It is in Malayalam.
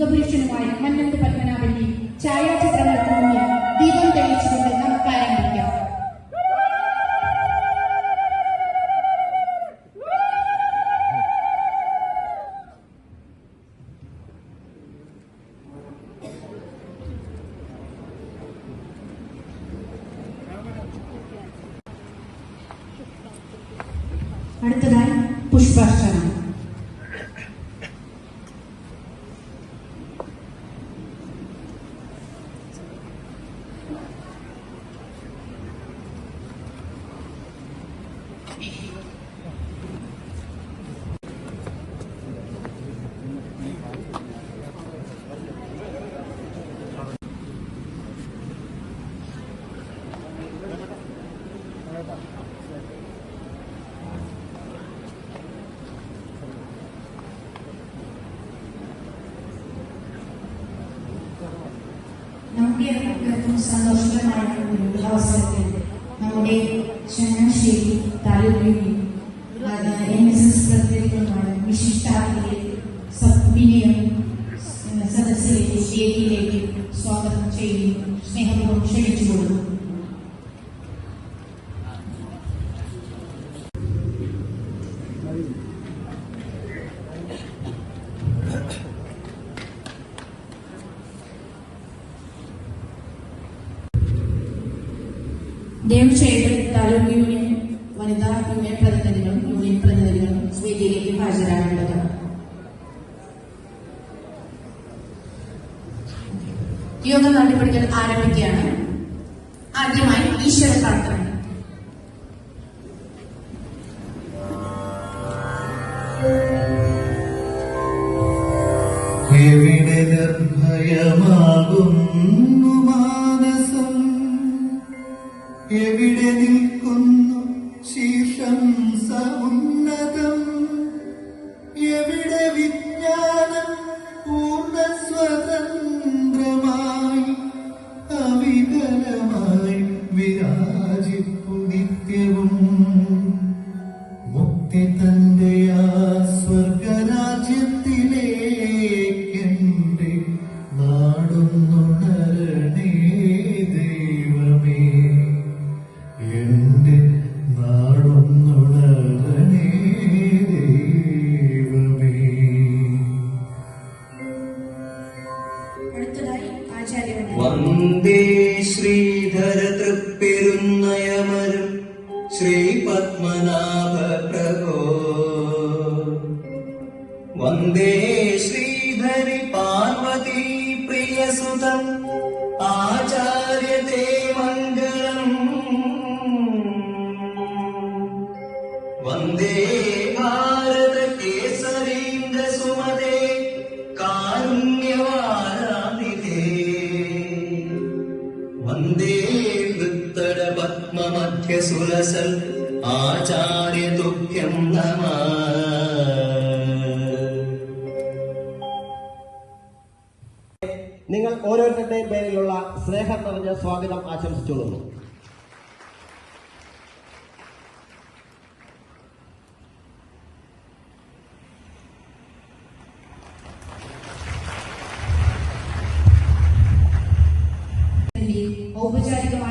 യുഗപുരുഷനുമായ മന്നത്ത് പത്മനാഭന്റെ ഛായാചിത്രങ്ങൾക്ക് മുന്നിൽ ദീപം തെളിയിച്ചുകൊണ്ട് നമുക്ക് ആരംഭിക്കാം അടുത്തതായി പുഷ്പാർച്ചന. നമ്മുടെ ഏറ്റവും സന്തോഷകരമായ ഒരു നമ്മുടെ ചങ്ങനാശ്ശേരി താലൂക്ക് ദയവ് ചെയ്ത് താലൂക്ക് യൂണിയൻ വനിതാ യൂണിയൻ പ്രതിനിധികളും യൂണിയൻ പ്രതിനിധികളും വേദിയിലേക്ക് ഹാജരാകേണ്ടതാണ് യോഗ നടപടികൾ ആരംഭിക്കുകയാണ്. ആദ്യമായി ഈശ്വര പ്രാർത്ഥന. എവിടെ നിർഭയമാകുന്നു. എവിടെ നിൽക്കുന്നു? ശീർഷം സമുന്നതം ശ്രീധര തൃപ്പെരുന്നയമരും ശ്രീ പത്മനാഭ പ്രഭോ വന്ദേ ശ്രീധരി പാർവതി പ്രിയസുതം. ആചാര്യത്തെ മധ്യസുലസൽ ആചാര്യ തുഭ്യം നമ നിങ്ങൾ ഓരോരുത്തരുടെയും പേരിലുള്ള സ്നേഹം നിറഞ്ഞ സ്വാഗതം ആശംസിച്ചുകൊള്ളുന്നു. ഔപചാരികമായി